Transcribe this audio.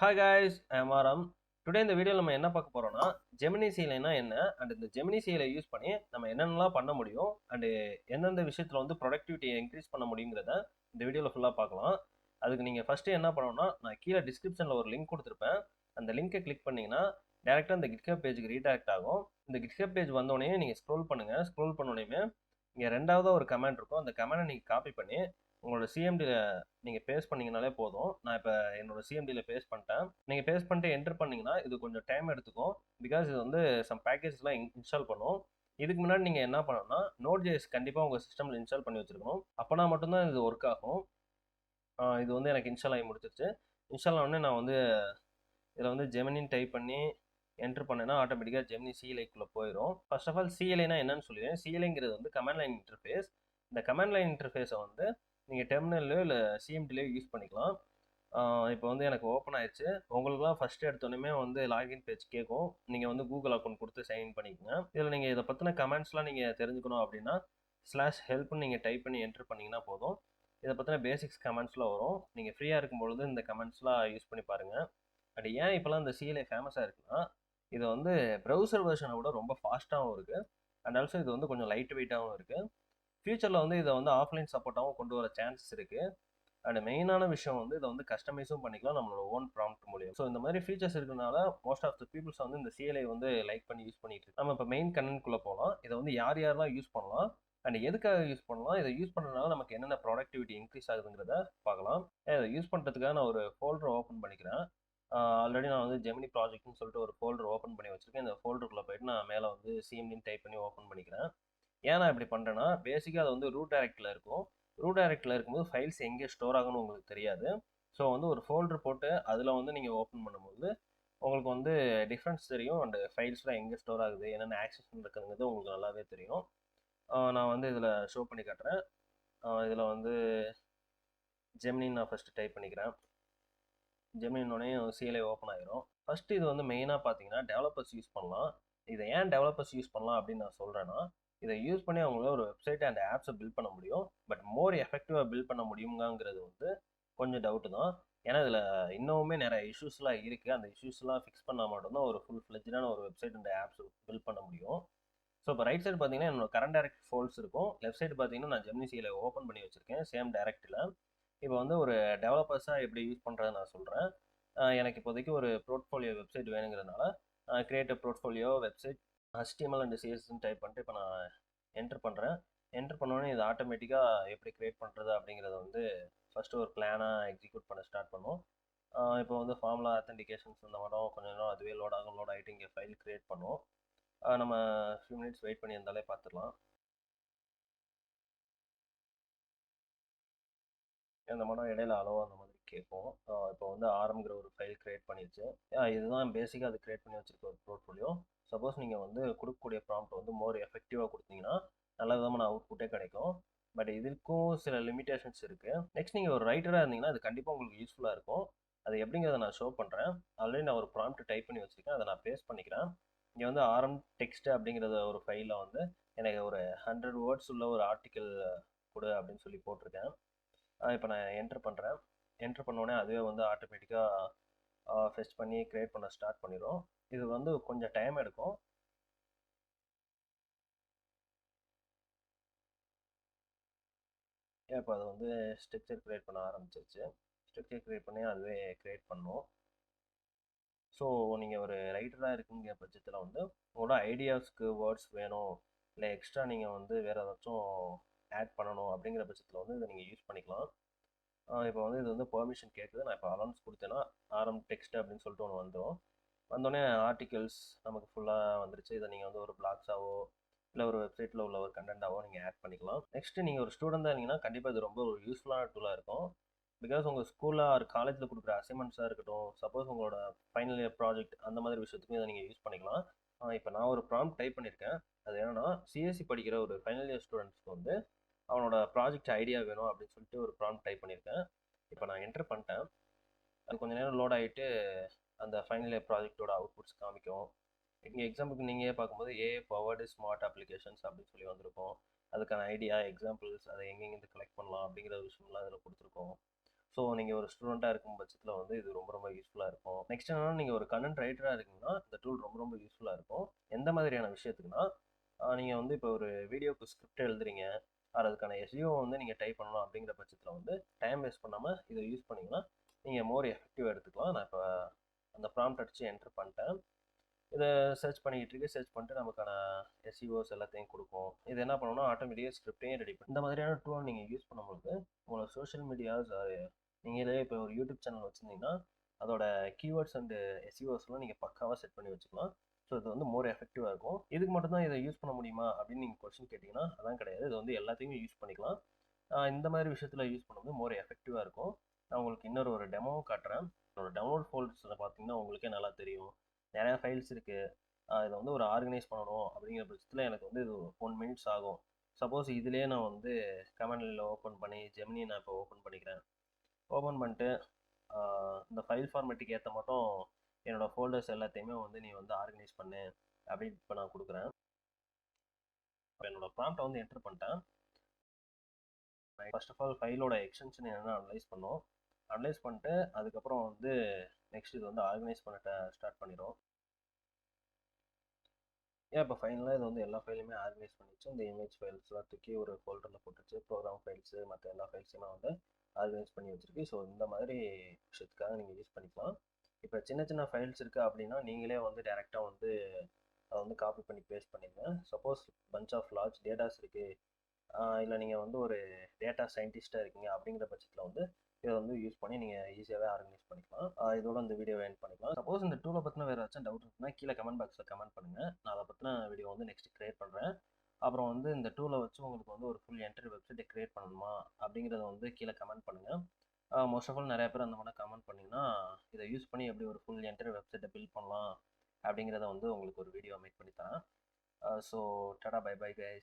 Hi guys I'm Aaram today இந்த வீடியோவில் நம்ம என்ன பார்க்க போகிறோம்னா ஜெமினி சீலைனா என்ன? அண்ட் இந்த ஜெமினி சீலை யூஸ் பண்ணி நம்ம என்னென்னலாம் பண்ண முடியும்? அண்டு எந்தெந்த விஷயத்தில் வந்து ப்ரொடக்டிவிட்டியை இன்க்ரீஸ் பண்ண முடியுங்கிறத இந்த வீடியோவில் ஃபுல்லாக பார்க்கலாம். அதுக்கு நீங்கள் ஃபஸ்ட்டு என்ன பண்ணணும்னா நான் கீழே டிஸ்கிரிப்ஷனில் ஒரு லிங்க் கொடுத்துருப்பேன். அந்த லிங்கை கிளிக் பண்ணிங்கன்னா டேரெக்டாக இந்த கிட்ஹப் பேஜுக்கு ரீடாக்ட் ஆகும். இந்த கிட்ஹப் பேஜ் வந்தோடனே நீங்கள் ஸ்க்ரோல் பண்ணுங்கள் ஸ்க்ரோல் பண்ணோடனே இங்கே ரெண்டாவதாக ஒரு கமெண்ட் இருக்கும். அந்த கமெண்டை நீங்கள் காப்பி பண்ணி உங்களோட சிஎம்டியில் நீங்கள் பேஸ் பண்ணிங்கனாலே போதும். நான் இப்போ என்னோட சிஎம்டியில் பேஸ் பண்ணிட்டேன். நீங்கள் பேஸ் பண்ணிட்டு என்டர் பண்ணிங்கன்னா இது கொஞ்சம் டைம் எடுத்துக்கும். பிகாஸ் இது வந்து சம் பேக்கேஜ்லாம் இன்ஸ்டால் பண்ணும். இதுக்கு முன்னாடி நீங்கள் என்ன பண்ணணும்னா நோட் ஜேஸ் கண்டிப்பாக உங்கள் சிஸ்டமில் இன்ஸ்டால் பண்ணி வச்சுருக்கணும். அப்போனா மட்டும்தான் இது ஒர்க் ஆகும். இது வந்து எனக்கு இன்ஸ்டால் ஆகி முடிச்சிருச்சு. இன்ஸ்டால் ஆனோடனே நான் வந்து இதில் வந்து ஜெமினின்னு டைப் பண்ணி என்டர் பண்ணேன்னா ஆட்டோமேட்டிக்காக ஜெமினி சிஎல்ஐக்குள்ளே போயிடும் ஃபர்ஸ்ட் ஆஃப் ஆல் சிஎல்ஐனா என்னன்னு சொல்லிடுறேன். சிஎல்ஐங்கிறது வந்து கமாண்ட் லைன் இன்டர்ஃபேஸ் இந்த கமாண்ட் லைன் இன்டர்ஃபேஸை வந்து நீங்கள் டெர்மினல்லையோ இல்லை சிஎம்டிலையோ யூஸ் பண்ணிக்கலாம். இப்போ வந்து எனக்கு ஓப்பன் ஆயிடுச்சு. உங்களுக்குலாம் ஃபஸ்ட்டு எடுத்தோடனே வந்து லாகின் பேஜ் கேட்கும் நீங்கள் வந்து கூகுள் அக்கௌண்ட் கொடுத்து சைன் பண்ணிக்கோங்க. இதில் நீங்கள் இதை பற்றின கமெண்ட்ஸ்லாம் நீங்கள் தெரிஞ்சுக்கணும் அப்படின்னா ஸ்லாஷ் ஹெல்ப்னு நீங்கள் டைப் பண்ணி என்டர் பண்ணிங்கன்னா போதும். இதை பற்றின பேசிக்ஸ் கமெண்ட்ஸ்லாம் வரும். நீங்கள் ஃப்ரீயாக இருக்கும்பொழுது இந்த கமெண்ட்ஸ்லாம் யூஸ் பண்ணி பாருங்கள் அப்படி ஏன் இப்போலாம் இந்த சிஎல்ஏ ஃபேமஸாக இருக்குன்னா இது வந்து ப்ரௌசர் வெர்ஷனை விட ரொம்ப ஃபாஸ்ட்டாகவும் இருக்குது அண்ட் ஆல்சோ இது வந்து கொஞ்சம் லைட் வெயிட்டாகவும் இருக்குது ஃப்யூச்சரில் வந்து இதை வந்து ஆஃப்லைன் சப்போர்ட்டாகவும் கொண்டு வர சான்சஸ் இருக்குது அண்ட் மெயினான விஷயம் வந்து இதை வந்து கஸ்டமைஸும் பண்ணிக்கலாம் நம்மளோட ஓன் ப்ராம்ப்ட் மூலியம். ஸோ இந்த மாதிரி ஃபீச்சர்ஸ் இருக்கனால மோஸ்ட் ஆஃப் த பீப்புள்ஸ் வந்து இந்த சிஎல்ஐ வந்து லைக் பண்ணி யூஸ் பண்ணிட்டு நம்ம இப்போ மெயின் கண்டென்ட்குள்ளே போகலாம் இதை வந்து யார் யாரெல்லாம் யூஸ் பண்ணலாம்? அண்ட் எதுக்காக யூஸ் பண்ணலாம்? இதை யூஸ் பண்ணுறதுனால நமக்கு என்னென்ன ப்ராடக்டிவிட்டி இன்க்ரீஸ் ஆகுதுங்கிறத பார்க்கலாம். இதை யூஸ் பண்ணுறதுக்காக நான் ஒரு ஃபோல்டர் ஓப்பன் பண்ணிக்கிறேன். ஆல்ரெடி நான் வந்து ஜெமினி ப்ராஜெக்ட்னு சொல்லிட்டு ஒரு ஃபோல்டர் ஓப்பன் பண்ணி வச்சுருக்கேன். இந்த ஃபோல்டருக்குள்ளே போயிட்டு நான் மேலே வந்து சிஎம்டின்னு டைப் பண்ணி ஓப்பன் பண்ணிக்கிறேன். ஏன் நான் இப்படி பண்ணுறேன்னா பேசிக்காக அது வந்து ரூட் டைரக்டில் இருக்கும். ரூட் டைரக்டில் இருக்கும்போது ஃபைல்ஸ் எங்கே ஸ்டோர் ஆகணும்னு உங்களுக்கு தெரியாது. ஸோ வந்து ஒரு ஃபோல்டர் போட்டு அதில் வந்து நீங்கள் ஓப்பன் பண்ணும்போது உங்களுக்கு வந்து டிஃப்ரென்ஸ் தெரியும். அண்ட் ஃபைல்ஸ்லாம் எங்கே ஸ்டோர் ஆகுது என்னென்ன ஆக்சஸ் இருக்குதுங்கிறது உங்களுக்கு நல்லாவே தெரியும். நான் வந்து இதில் ஷோ பண்ணி காட்டுறேன். இதில் வந்து ஜெமினின் நான் ஃபஸ்ட்டு டைப் பண்ணிக்கிறேன். ஜெமினினோடனே சிஎல்ஐ ஓப்பன் ஆகிரும் ஃபஸ்ட்டு இது வந்து மெயினாக பார்த்தீங்கன்னா டெவலப்பர்ஸ் யூஸ் பண்ணலாம். இதை ஏன் டெவலப்பர்ஸ் யூஸ் பண்ணலாம் அப்படின்னு நான் சொல்கிறேன்னா இதை யூஸ் பண்ணி அவங்களால ஒரு வெப்சைட் அண்ட் ஆப்ஸை பில்ட் பண்ண முடியும். பட் மோர் எஃபெக்டிவாக பில்ட் பண்ண முடியுங்கிறது வந்து கொஞ்சம் டவுட்டு தான். ஏன்னா இதில் இன்னமுமே நிறைய இஷ்யூஸ்லாம் இருக்குது அந்த இஷ்யூஸ்லாம் ஃபிக்ஸ் பண்ணால் மட்டும்தான் ஒரு ஃபுல் ஃப்ளெஜ்டான ஒரு வெப்சைட் அண்ட் ஆப்ஸ் பில்ட் பண்ண முடியும். ஸோ இப்போ ரைட் சைடு பார்த்தீங்கன்னா என்னோட கரண்ட் டேரக்ட் ஃபோல்ஸ் இருக்கும். லெஃப்ட் சைடு பார்த்தீங்கன்னா நான் ஜெமினி சியில் ஓப்பன் பண்ணி வச்சுருக்கேன் சேம் டேரக்டில் இப்போ வந்து ஒரு டெவலப்பர்ஸாக எப்படி யூஸ் பண்ணுறதை நான் சொல்கிறேன் எனக்கு இப்போதைக்கு ஒரு portfolio website வேணுங்கிறதுனால create portfolio website HTML and சிஎஸ்ன்னு type பண்ணிட்டு இப்போ நான் என்டர் பண்ணுறேன் என்டர் பண்ணோடனே இது ஆட்டோமேட்டிக்காக எப்படி க்ரியேட் பண்ணுறது அப்படிங்கிறத வந்து ஃபஸ்ட்டு ஒரு பிளானாக எக்ஸிக்யூட் பண்ண ஸ்டார்ட் பண்ணும் இப்போ வந்து ஃபார்முலா அத்தன்டிகேஷன்ஸ் இந்த மாதிரி கொஞ்சம் நேரம் அதுவே லோட் ஆகும் லோட் ஆகிட்டு இங்கே ஃபைல் க்ரியேட் பண்ணும் நம்ம ஃபியூ மினிட்ஸ் வெயிட் பண்ணி இருந்தாலே பார்த்துடலாம் இந்த மாதிரி இடையில அளவு அந்த மாதிரி கேட்கும் இப்போ வந்து ஆரம்பிக்கிற ஒரு ஃபைல் க்ரியேட் பண்ணிடுச்சு இதுதான் பேசிக்காக அது க்ரியேட் பண்ணி வச்சிருக்க ஒரு போர்ட்ஃபோலியோ சப்போஸ் நீங்கள் வந்து கொடுக்கக்கூடிய ப்ராம்ப்ட் வந்து மோர் எஃபெக்டிவாக கொடுத்தீங்கன்னா நல்ல விதமான அவுட்புட்டே கிடைக்கும். பட் இதுக்கும் சில லிமிடேஷன்ஸ் இருக்குது நெக்ஸ்ட் நீங்கள் ஒரு ரைட்டராக இருந்தீங்கன்னா அது கண்டிப்பாக உங்களுக்கு யூஸ்ஃபுல்லாக இருக்கும். அது எப்படிங்கிறத நான் ஷோ பண்ணுறேன் ஆல்ரெடி நான் ஒரு ப்ராம்ப்ட் டைப் பண்ணி வச்சுருக்கேன். அதை நான் பேஸ்ட் பண்ணிக்கிறேன். இங்கே வந்து ஆரம் டெக்ஸ்ட் அப்படிங்கிறத ஒரு ஃபைலில் வந்து எனக்கு ஒரு ஹண்ட்ரட் வேர்ட்ஸ் உள்ள ஒரு ஆர்டிக்கல் கொடு அப்படின்னு சொல்லி போட்டிருக்கேன். இப்போ நான் என்ட்ரு பண்ணுறேன் என்ட்ரு பண்ணோடனே அதுவே வந்து ஆட்டோமேட்டிக்காக ஃபெஸ்ட் பண்ணி க்ரியேட் பண்ண ஸ்டார்ட் பண்ணிடும் இது வந்து கொஞ்சம் டைம் எடுக்கும். இப்போ அது வந்து ஸ்ட்ரக்சர் க்ரியேட் பண்ண ஆரம்பிச்சிருச்சு. ஸ்ட்ரக்சர் க்ரியேட் பண்ணி அதுவே க்ரியேட் பண்ணும். ஸோ நீங்கள் ஒரு ரைட்டராக இருக்குங்கிற பட்சத்தில் வந்து உங்களோட ஐடியாஸ்க்கு வேர்ட்ஸ் வேணும். இல்லை எக்ஸ்ட்ரா நீங்கள் வந்து வேறு ஏதாச்சும் ஆட் பண்ணணும் அப்படிங்கிற பட்சத்தில் வந்து இதை நீங்கள் யூஸ் பண்ணிக்கலாம். இப்போ வந்து இது வந்து பெர்மிஷன் கேட்குது நான் இப்போ அலௌன்ஸ் கொடுத்தேன்னா ஆரம் டெக்ஸ்ட் அப்படின்னு சொல்லிட்டு ஒன்று வந்துடும் வந்தோடனே ஆர்டிகல்ஸ் நமக்கு ஃபுல்லாக வந்துருச்சு. இதை நீங்கள் வந்து ஒரு பிளாக்ஸாவோ இல்லை ஒரு வெப்சைட்டில் உள்ள ஒரு கண்டென்ட்டாவோ நீங்கள் ஆட் பண்ணிக்கலாம். நெக்ஸ்ட்டு நீங்கள் ஒரு ஸ்டூடெண்ட்டாக இருந்தீங்கன்னா கண்டிப்பாக இது ரொம்ப ஒரு யூஸ்ஃபுல்லான டூலாக இருக்கும். பிகாஸ் உங்கள் ஸ்கூலில் ஒரு காலேஜில் கொடுக்குற அசைன்மெண்ட்ஸாக இருக்கட்டும் சப்போஸ் உங்களோட ஃபைனல் இயர் ப்ராஜெக்ட் அந்த மாதிரி விஷயத்துக்கும் இதை நீங்கள் யூஸ் பண்ணிக்கலாம். இப்போ நான் ஒரு ப்ராம்ப்ட் டைப் பண்ணியிருக்கேன் அது என்னென்னா சிஎஸ்சி படிக்கிற ஒரு ஃபைனல் இயர் ஸ்டூடெண்ட்ஸ்க்கு வந்து அவனோட ப்ராஜெக்ட் ஐடியா வேணும் அப்படின்னு சொல்லிட்டு ஒரு ப்ராம்ப்ட் டைப் பண்ணியிருக்கேன். இப்போ நான் என்டர் பண்ணிட்டேன். அது கொஞ்சம் நேரம் லோட் ஆகிட்டு அந்த ஃபைனல் இயர் ப்ராஜெக்டோட அவுட்புட்ஸ் காமிக்கும். இங்கே எக்ஸாம்பிளுக்கு நீங்கள் பார்க்கும்போது ஏ பவர்டு ஸ்மார்ட் அப்ளிகேஷன்ஸ் அப்படின்னு சொல்லி வந்திருக்கும். அதுக்கான ஐடியா எக்ஸாம்பிள்ஸ் அதை எங்கெங்கேருந்து கலெக்ட் பண்ணலாம் அப்படிங்கிற விஷயம்லாம் அதில் கொடுத்துருக்கோம். ஸோ நீங்கள் ஒரு ஸ்டூடெண்ட்டாக இருக்கும் பட்சத்தில் வந்து இது ரொம்ப ரொம்ப யூஸ்ஃபுல்லாக இருக்கும். நெக்ஸ்ட் என்னன்னா நீங்கள் ஒரு கண்டென்ட் ரைட்டராக இருக்கீங்கன்னா இந்த டூல் ரொம்ப ரொம்ப யூஸ்ஃபுல்லாக இருக்கும். எந்த மாதிரியான விஷயத்துக்குன்னா நீங்கள் வந்து இப்போ ஒரு வீடியோக்கு ஸ்கிரிப்ட் எழுதுறீங்க. ஆர் அதுக்கான எஸ்யூ வந்து நீங்கள் டைப் பண்ணணும் அப்படிங்கிற பட்சத்தில் வந்து டைம் வேஸ்ட் பண்ணாமல் இதை யூஸ் பண்ணிங்கன்னா நீங்கள் மோர் எஃபெக்டிவாக எடுத்துக்கலாம். நான் இப்போ அந்த ப்ராம்ப்ட் அடித்து என்டர் பண்ணிட்டேன். இதை சர்ச் பண்ணிக்கிட்டு இருக்கு. சர்ச் பண்ணிட்டு நமக்கான எஸ்இஓஸ் எல்லாத்தையும் கொடுக்கும். இது என்ன பண்ணணும்னா ஆட்டோமேட்டிக்காக ஸ்கிரிப்டையும் ரெடி பண்ணி இந்த மாதிரியான டூல் நீங்கள் யூஸ் பண்ணும்போது உங்களோட சோஷியல் மீடியாஸ் நீங்களே இப்போ ஒரு யூடியூப் சேனல் வச்சுருந்தீங்கன்னா அதோட கீவேர்ட்ஸ் அண்டு எஸ்இஓஸ்லாம் நீங்கள் பக்காவாக செட் பண்ணி வச்சுக்கலாம். ஸோ இது வந்து மோர் எஃபெக்டிவாக இருக்கும். இதுக்கு மட்டும் தான் இதை யூஸ் பண்ண முடியுமா? அப்படின்னு நீங்கள் கொஸ்டின் கேட்டிங்கன்னா அதான் கிடையாது. இது வந்து எல்லாத்தையுமே யூஸ் பண்ணிக்கலாம். இந்த மாதிரி விஷயத்தில் யூஸ் பண்ணும்போது மோர் எஃபெக்டிவாக இருக்கும். நான் உங்களுக்கு இன்னொரு ஒரு டெமோவும் காட்டுறேன். என்னோட டவுன்லோட் ஃபோல்டர்ஸில் பார்த்தீங்கன்னா உங்களுக்கே நல்லா தெரியும். நிறையா ஃபைல்ஸ் இருக்குது இதை வந்து ஒரு ஆர்கனைஸ் பண்ணணும் அப்படிங்கிற பட்சத்தில் எனக்கு வந்து இது ஒன் மினிட்ஸ் ஆகும். சப்போஸ் இதுலேயே நான் வந்து கமெண்டில் ஓப்பன் பண்ணி ஜெமினி நான் இப்போ ஓப்பன் பண்ணிக்கிறேன். ஓப்பன் பண்ணிட்டு இந்த ஃபைல் ஃபார்மேட்டுக்கு ஏற்ற மட்டும் என்னோடய ஃபோல்டர்ஸ் எல்லாத்தையுமே வந்து நீ வந்து ஆர்கனைஸ் பண்ணு அப்படின்னு இப்போ நான் கொடுக்குறேன். என்னோடய ப்ராம்ப்டை வந்து என்டர் பண்ணிட்டேன். ஃபர்ஸ்ட் ஆஃப் ஆல் ஃபைலோட எக்ஸ்டென்ஷன் என்னென்னு அனலைஸ் பண்ணோம். அனலைஸ் பண்ணிட்டு அதுக்கப்புறம் வந்து நெக்ஸ்ட் இது வந்து ஆர்கனைஸ் பண்ணிட்ட ஸ்டார்ட் பண்ணிடும் ஏன் இப்போ ஃபைனலாக இது வந்து எல்லா ஃபைலுமே ஆர்கனைஸ் பண்ணிச்சு? இந்த இமேஜ் ஃபைல்ஸ்லாம் தூக்கி ஒரு ஃபோல்டரில் போட்டுச்சு. ப்ரோக்ராம் ஃபைல்ஸு மற்ற எல்லா ஃபைல்ஸுமே வந்து ஆர்கனைஸ் பண்ணி வச்சுருக்கு. ஸோ இந்த மாதிரி விஷயத்துக்காக நீங்கள் யூஸ் பண்ணிக்கலாம். இப்போ சின்ன சின்ன ஃபைல்ஸ் இருக்குது அப்படின்னா நீங்களே வந்து டேரெக்டாக வந்து அதை வந்து காப்பி பண்ணி பேஸ்ட் பண்ணிடுங்க suppose bunch of large datas இருக்குது இல்லை நீங்கள் வந்து ஒரு டேட்டா சயின்டிஸ்ட்டாக இருக்கீங்க அப்படிங்கிற பட்சத்தில் வந்து இதை வந்து யூஸ் பண்ணி நீங்கள் ஈஸியாகவே ஆர்கனைஸ் பண்ணிக்கலாம். இதோட இந்த வீடியோ எண்ட் பண்ணிக்கலாம். சப்போஸ் இந்த டூலை பற்றின வேறு ஏதாச்சும் டவுட் இருக்குன்னா கீழே கமெண்ட் பாக்ஸில் கமெண்ட் பண்ணுங்கள் நான் அதை பற்றின வீடியோ வந்து நெக்ஸ்ட் க்ரியேட் பண்ணுறேன் அப்புறம் வந்து இந்த டூலை வச்சு உங்களுக்கு வந்து ஒரு ஃபுல் என்ட்ரி வெப்சைட்டை க்ரியேட் பண்ணணுமா அப்படிங்கிறத வந்து கீழே கமெண்ட் பண்ணுங்கள் மோஸ்ட் ஆஃப் ஆல் நிறைய பேர் அந்த மாதிரி கமெண்ட் பண்ணிங்கன்னா இதை யூஸ் பண்ணி எப்படி ஒரு ஃபுல் என்டர் வெப்சைட்டை பில்ட் பண்ணலாம் அப்படிங்கிறத வந்து உங்களுக்கு ஒரு வீடியோ மேக் பண்ணி தரேன் ஸோ டடா பை பை கைஸ்